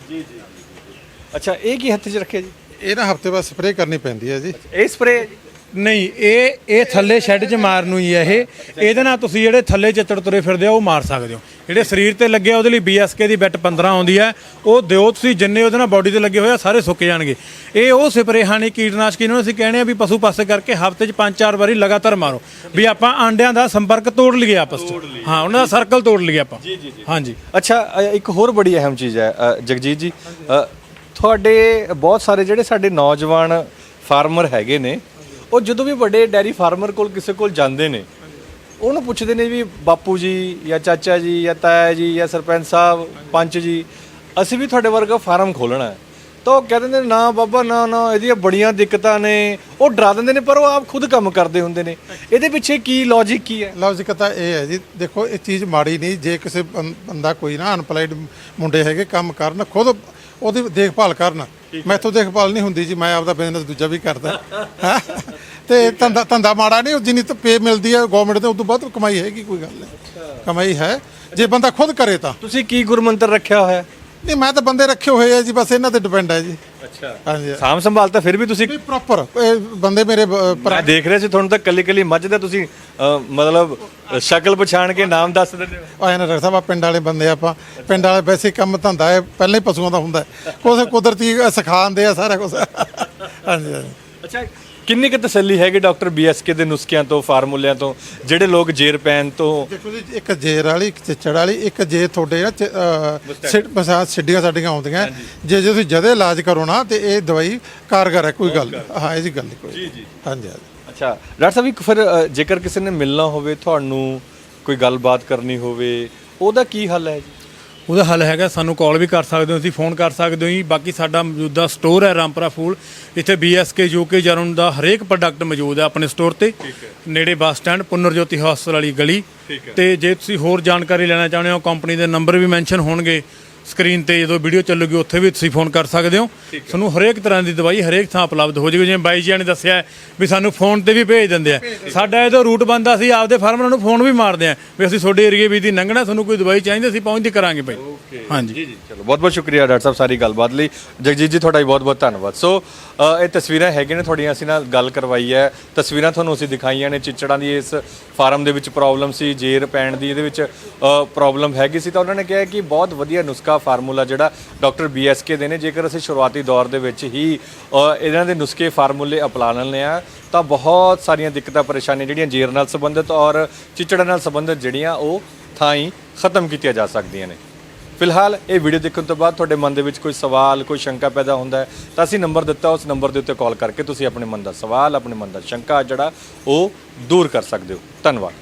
ਅੱਛਾ ਇਹ ਕੀ ਹੱਥ 'ਚ ਰੱਖਿਆ ਜੀ? ਇਹ ਨਾ ਹਫ਼ਤੇ ਬਾਅਦ ਸਪਰੇਅ ਕਰਨੀ ਪੈਂਦੀ ਹੈ ਜੀ। ਇਹ ਸਪਰੇ ਨਹੀਂ ਇਹ ਇਹ ਥੱਲੇ ਸ਼ੈੱਡ 'ਚ ਮਾਰਨ ਨੂੰ ਹੀ ਹੈ ਇਹ। ਇਹਦੇ ਨਾਲ ਤੁਸੀਂ ਜਿਹੜੇ ਥੱਲੇ ਚੱਤੜ ਤੁਰੇ ਫਿਰਦੇ ਆ ਉਹ ਮਾਰ ਸਕਦੇ ਹੋ। ਜਿਹੜੇ ਸਰੀਰ ਤੇ ਲੱਗੇ ਆ ਉਹਦੇ ਲਈ BSK ਦੀ ਬਿੱਟ 15 ਆਉਂਦੀ ਹੈ ਉਹ ਦਿਓ ਤੁਸੀਂ ਜਿੰਨੇ ਉਹਦੇ ਨਾਲ ਬਾਡੀ ਤੇ ਲੱਗੇ ਹੋਏ ਆ ਸਾਰੇ ਸੁੱਕ ਜਾਣਗੇ। ਇਹ ਉਹ ਸਪਰੇਹਾਂ ਨੇ ਕੀਟਨਾਸ਼ਕ ਇਹਨਾਂ ਨੂੰ ਅਸੀਂ ਕਹਿੰਦੇ ਆ ਵੀ ਪਸ਼ੂ ਪਾਸੇ ਕਰਕੇ ਹਫ਼ਤੇ 'ਚ 5-4 ਵਾਰੀ ਲਗਾਤਾਰ ਮਾਰੋ। ਵੀ ਆਪਾਂ ਆਂਡਿਆਂ ਦਾ ਸੰਪਰਕ ਤੋੜ ਲਈਏ ਆਪਸ 'ਚ। ਹਾਂ ਉਹਨਾਂ ਦਾ ਸਰਕਲ ਤੋੜ ਲਈਏ ਆਪਾਂ। ਜੀ ਜੀ ਹਾਂਜੀ। ਅੱਛਾ ਇੱਕ ਹੋਰ ਬੜੀ ਅਹਿਮ ਚੀਜ਼ ਹੈ ਜਗਜੀਤ ਜੀ। ਤੁਹਾਡੇ ਬਹੁਤ ਸਾਰੇ ਜਿਹੜੇ ਸਾਡੇ ਨੌਜਵਾਨ ਫਾਰਮਰ ਹੈਗੇ ਨੇ ਉਹ ਜਦੋਂ ਵੀ ਵੱਡੇ ਡੈਰੀ ਫਾਰਮਰ ਕੋਲ ਕਿਸੇ ਕੋਲ ਜਾਂਦੇ ਨੇ, ਉਹਨੂੰ ਪੁੱਛਦੇ ਨੇ ਵੀ ਬਾਪੂ ਜੀ ਜਾਂ ਚਾਚਾ ਜੀ ਜਾਂ ਤਾਇਆ ਜੀ ਜਾਂ ਸਰਪੰਚ ਸਾਹਿਬ, ਪੰਚ ਜੀ, ਅਸੀਂ ਵੀ ਤੁਹਾਡੇ ਵਰਗਾ ਫਾਰਮ ਖੋਲਣਾ ਹੈ। ਤਾਂ ਉਹ ਕਹਿ ਦਿੰਦੇ ਨੇ, ਨਾ ਬਾਬਾ, ਨਾ ਨਾ, ਇਹਦੀਆਂ ਬੜੀਆਂ ਦਿੱਕਤਾਂ ਨੇ। ਉਹ ਡਰਾ ਦਿੰਦੇ ਨੇ, ਪਰ ਉਹ ਆਪ ਖੁਦ ਕੰਮ ਕਰਦੇ ਹੁੰਦੇ ਨੇ। ਇਹਦੇ ਪਿੱਛੇ ਕੀ ਲੌਜੀਕ ਕੀ ਹੈ? ਲੌਜਿਕ ਤਾਂ ਇਹ ਹੈ ਜੀ, ਦੇਖੋ, ਇਹ ਚੀਜ਼ ਮਾੜੀ ਨਹੀਂ। ਜੇ ਕਿਸੇ ਬੰ- ਬੰਦਾ ਕੋਈ ਨਾ ਅਨਪਲਾਈਡ ਮੁੰਡੇ ਹੈਗੇ, ਕੰਮ ਕਰਨ, ਖੁਦ ਉਹਦੀ ਦੇਖਭਾਲ ਕਰਨ ਮੈਥੋਂ ਦੇਖਭਾਲ ਨਹੀਂ ਹੁੰਦੀ ਜੀ ਮੈਂ ਆਪਦਾ ਬਿਜ਼ਨਸ ਦੂਜਾ ਵੀ ਕਰਦਾ। ਹੈਂ। ਤੇ ਧੰਦਾ ਧੰਦਾ ਮਾੜਾ ਨਹੀਂ ਜਿੰਨੀ ਤਾਂ ਪੇ ਮਿਲਦੀ ਹੈ ਗਵਰਨਮੈਂਟ ਦੇ ਉਦੋਂ ਵੱਧ ਕਮਾਈ ਹੈਗੀ ਕੋਈ ਗੱਲ ਨਹੀਂ। ਕਮਾਈ ਹੈ। ਜੇ ਬੰਦਾ ਖੁਦ ਕਰੇ ਤਾਂ। ਤੁਸੀਂ ਕੀ ਗੁਰਮੰਤਰ ਰੱਖਿਆ ਹੋਇਆ? ਹੈ ਨਹੀਂ ਮੈਂ ਤਾਂ ਬੰਦੇ ਰੱਖੇ ਹੋਏ ਆ ਜੀ ਬਸ ਇਹਨਾਂ ਤੇ ਡਿਪੈਂਡ ਹੈ ਜੀ। ਅੱਛਾ। ਹਾਂਜੀ। ਸਾਮ ਸੰਭਾਲ ਤਾਂ ਫਿਰ ਵੀ ਤੁਸੀਂ ਵੀ ਪ੍ਰੋਪਰ ਬੰਦੇ ਮੇਰੇ ਬ- ਭਰਾ- ਮੈਂ ਦੇਖ ਰਿਹਾ ਸੀ ਤੁਹਾਨੂੰ ਤਾਂ ਕੱਲੀ ਕੱਲੀ ਮੱਝ ਦਾ ਤੁਸੀਂ ਅ, ਮਤਲਬ ਸ਼ਕਲ ਪਛਾਣ ਕੇ ਨਾਮ ਦੱਸ ਦਿੰਦੇ ਹੋ। ਆਇਆ ਨਾ ਰੱਖ ਸਾਹਿਬ ਪਿੰਡ ਵਾਲੇ ਬੰਦੇ ਆਪਾਂ। ਪਿੰਡ ਵਾਲੇ ਵੈਸੇ ਹੀ ਕੰਮ ਧੰਦਾ ਹੈ ਪਹਿਲਾਂ ਹੀ ਪਸ਼ੂਆਂ ਦਾ ਹੁੰਦਾ ਹੈ। ਕੁਛ ਕੁਦਰਤੀ ਸਿਖਾਉਂਦੇ ਆ ਸਾਰਾ ਕੁਝ ਹਾਂਜੀ ਹਾਂਜੀ। ਅੱਛਾ ਕਿੰਨੀ ਕੁ ਤਸੱਲੀ ਹੈਗੀ ਡਾਕਟਰ ਬੀਐਸਕੇ ਦੇ ਨੁਸਖਿਆਂ ਤੋਂ ਫਾਰਮੂਲਿਆਂ ਤੋਂ ਜਿਹੜੇ ਲੋਕ ਜੇਰ ਪੈਨ ਤੋਂ? ਦੇਖੋ ਜੀ ਇੱਕ ਜੇਰ ਵਾਲੀ ਇੱਕ ਚਿੱਚੜ ਵਾਲੀ ਇੱਕ ਜੇ ਤੁਹਾਡੇ ਨਾ ਚ- ਅਹ, ਸਿ- ਮਸਾ ਸਿੱਡੀਆਂ ਸਾਡੀਆਂ ਆਉਂਦੀਆਂ। ਜੇ ਜੇ ਤੁਸੀਂ ਜਦੇ ਇਲਾਜ ਕਰੋ ਨਾ ਤੇ ਇਹ ਦਵਾਈ ਕਾਰਗਰ ਹੈ ਕੋਈ ਗੱਲ। ਹਾਂ ਇਹ ਜੀ ਗੱਲ ਨਹੀਂ ਕੋਈ ਜੀ ਜੀ। ਹਾਂਜੀ ਹਾਂਜੀ। ਅੱਛਾ ਡਾਕਟਰ ਸਾਹਿਬ ਇੱਕ ਫਿਰ ਅ, ਜੇਕਰ ਕਿਸੇ ਨੇ ਮਿਲਣਾ ਹੋਵੇ ਤੁਹਾਨੂੰ ਕੋਈ ਗੱਲਬਾਤ ਕਰਨੀ ਹੋਵੇ ਉਹਦਾ ਕੀ ਹੱਲ ਹੈ ਜੀ? ਉਹਦਾ ਹੱਲ ਹੈਗਾ ਸਾਨੂੰ ਕਾਲ ਵੀ ਕਰ ਸਕਦੇ ਹੋ ਤੁਸੀਂ ਫੋਨ ਕਰ ਸਕਦੇ ਹੋ ਜੀ। ਬਾਕੀ ਸਾਡਾ ਮੌਜੂਦਾ ਸਟੋਰ ਹੈ ਰਾਮਪੁਰਾ ਫੂਲ। ਇੱਥੇ BSK ਯੂਕੇ ਜਰਨ ਦਾ ਹਰੇਕ ਪ੍ਰੋਡਕਟ ਮੌਜੂਦ ਹੈ ਆਪਣੇ ਸਟੋਰ ਤੇ। ਨੇੜੇ ਬੱਸ ਸਟੈਂਡ ਪੁਨਰ ਜੋਤੀ ਹਸਪਤਾਲ ਵਾਲੀ ਗਲੀ। ਤੇ ਜੇ ਤੁਸੀਂ ਹੋਰ ਜਾਣਕਾਰੀ ਲੈਣਾ ਚਾਹੁੰਦੇ ਹੋ ਕੰਪਨੀ ਦੇ ਨੰਬਰ ਵੀ ਮੈਂਸ਼ਨ ਹੋਣਗੇ। ਸਕਰੀਨ ਤੇ ਜਦੋਂ ਵੀਡੀਓ ਚੱਲੂਗੀ ਉੱਥੇ ਵੀ ਤੁਸੀਂ ਫੋਨ ਕਰ ਸਕਦੇ ਹੋ। ਤੁਹਾਨੂੰ ਹਰੇਕ ਤਰ੍ਹਾਂ ਦੀ ਦਵਾਈ ਹਰੇਕ ਥਾਂ ਉਪਲਬਧ ਹੋ ਜਾਏਗੀ ਜਿਵੇਂ ਬਾਈ ਜੀ ਨੇ ਦੱਸਿਆ ਵੀ ਸਾਨੂੰ ਫੋਨ ਤੇ ਵੀ ਭੇਜ ਦਿੰਦੇ ਆ। ਸਾਡਾ ਇਹਦਾ ਰੂਟ ਬੰਦਾ ਅਸੀਂ ਆਪਦੇ ਫਾਰਮਰਾਂ ਨੂੰ ਫੋਨ ਵੀ ਮਾਰਦੇ ਆ। ਵੀ ਅਸੀਂ ਤੁਹਾਡੇ ਏਰੀਏ ਵੀ ਦੀ ਲੰਘਣਾ ਤੁਹਾਨੂੰ ਕੋਈ ਦਵਾਈ ਚਾਹੀਦੀ ਅਸੀਂ ਪਹੁੰਚਦੀ ਕਰਾਂਗੇ ਭਾਈ ਹਾਂਜੀ। ਜੀ ਜੀ ਚਲੋ ਬਹੁਤ ਬਹੁਤ ਸ਼ੁਕਰੀਆ ਡਾਕਟਰ ਸਾਹਿਬ ਸਾਰੀ ਗੱਲਬਾਤ ਲਈ। ਜਗਜੀਤ ਜੀ ਤੁਹਾਡਾ ਵੀ ਬਹੁਤ ਬਹੁਤ ਧੰਨਵਾਦ ਸੋ ਇਹ ਤਸਵੀਰਾਂ ਹੈਗੀਆਂ ਨੇ ਤੁਹਾਡੀਆਂ ਅਸੀਂ ਨਾਲ ਗੱਲ ਕਰਵਾਈ ਹੈ। ਤਸਵੀਰਾਂ ਤੁਹਾਨੂੰ ਅਸੀਂ ਦਿਖਾਈਆਂ ਨੇ ਚਿੱਚੜਾਂ ਦੀ ਇਸ ਫਾਰਮ ਦੇ ਵਿੱਚ ਪ੍ਰੋਬਲਮ ਸੀ ਜੇਰ ਪੈਣ ਦੀ ਇਹਦੇ ਵਿੱਚ ਪ੍ਰੋਬਲਮ ਹੈਗੀ ਸੀ। ਤਾਂ ਉਹਨਾਂ ਨੇ ਕਿਹਾ ਕਿ ਬਹੁਤ ਵਧੀਆ ਨੁਸਖਾ ਨੁਸਖਾ ਫਾਰਮੂਲਾ ਜਿਹੜਾ ਡਾਕਟਰ ਬੀ ਐੱਸ ਕੇ ਦੇ ਨੇ। ਜੇਕਰ ਅਸੀਂ ਸ਼ੁਰੂਆਤੀ ਦੌਰ ਦੇ ਵਿੱਚ ਹੀ ਇਹਨਾਂ ਦੇ ਨੁਸਖੇ ਫਾਰਮੂਲੇ ਅਪਣਾ ਲੈਂਦੇ ਆ ਤਾਂ ਬਹੁਤ ਸਾਰੀਆਂ ਦਿੱਕਤਾਂ, ਪਰੇਸ਼ਾਨੀਆਂ ਜਿਹੜੀਆਂ ਜੀਰ ਨਾਲ ਸੰਬੰਧਿਤ ਔਰ ਚਿਚੜਾਂ ਨਾਲ ਸੰਬੰਧਿਤ ਜਿਹੜੀਆਂ ਉਹ ਥਾਂ ਹੀ ਖਤਮ ਕੀਤੀਆਂ ਜਾ ਸਕਦੀਆਂ ਨੇ। ਫਿਲਹਾਲ ਇਹ ਵੀਡੀਓ ਦੇਖਣ ਤੋਂ ਬਾਅਦ ਤੁਹਾਡੇ ਮਨ ਦੇ ਵਿੱਚ ਕੋਈ ਸਵਾਲ, ਕੋਈ ਸ਼ੰਕਾ ਪੈਦਾ ਹੁੰਦਾ ਹੈ, ਤਾਂ ਅਸੀਂ ਨੰਬਰ ਦਿੱਤਾ, ਉਸ ਨੰਬਰ ਦੇ ਉੱਤੇ ਕਾਲ ਕਰਕੇ ਤੁਸੀਂ ਆਪਣੇ ਮਨ ਦਾ ਸਵਾਲ, ਆਪਣੇ ਮਨ ਦਾ ਸ਼ੰਕਾ ਜਿਹੜਾ ਉਹ ਦੂਰ ਕਰ ਸਕਦੇ ਹੋ। ਧੰਨਵਾਦ।